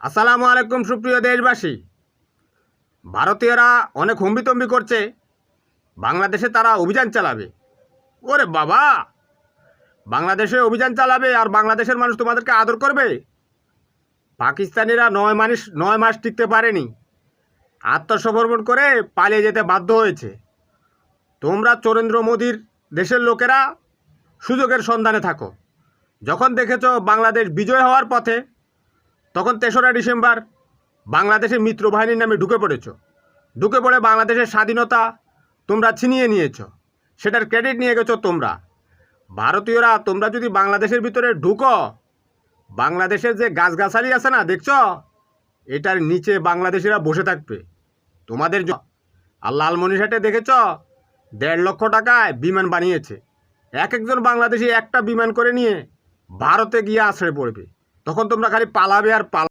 আসসালামু আলাইকুম, সুপ্রিয় দেশবাসী। ভারতীয়রা অনেক হম্বিতম্বি করছে। বাংলাদেশে তারা অভিযান চালাবে। ওরে বাবা! বাংলাদেশে অভিযান চালাবে আর বাংলাদেশের মানুষ তোমাদেরকে আদর করবে? পাকিস্তানিরা নয় মাস নয় মাস টিকতে পারেনি। আত্মসমর্পণ করে পালিয়ে যেতে বাধ্য হয়েছে। তোমরা চরেন্দ্র মোদীর দেশের লোকেরা সুযোগের সন্ধানে থাকো। যখন দেখেছ বাংলাদেশ বিজয় হওয়ার পথে তখন তেসরা ডিসেম্বর বাংলাদেশের মিত্র বাহিনীর নামে ঢুকে পড়েছ। ঢুকে পড়ে বাংলাদেশের স্বাধীনতা তোমরা ছিনিয়ে নিয়েছ। সেটার ক্রেডিট নিয়ে গেছো তোমরা। ভারতীয়রা, তোমরা যদি বাংলাদেশের ভিতরে ঢুকো, বাংলাদেশের যে গাছগাছালি আছে না, দেখছ? এটার নিচে বাংলাদেশিরা বসে থাকবে। তোমাদের আর লালমনিরহাটে দেখেছ? দেড় লক্ষ টাকায় বিমান বানিয়েছে। এক একজন বাংলাদেশি একটা বিমান করে নিয়ে ভারতে গিয়ে আশ্রয় পড়বে। তখন তোমরা খালি পালাবে আর পালা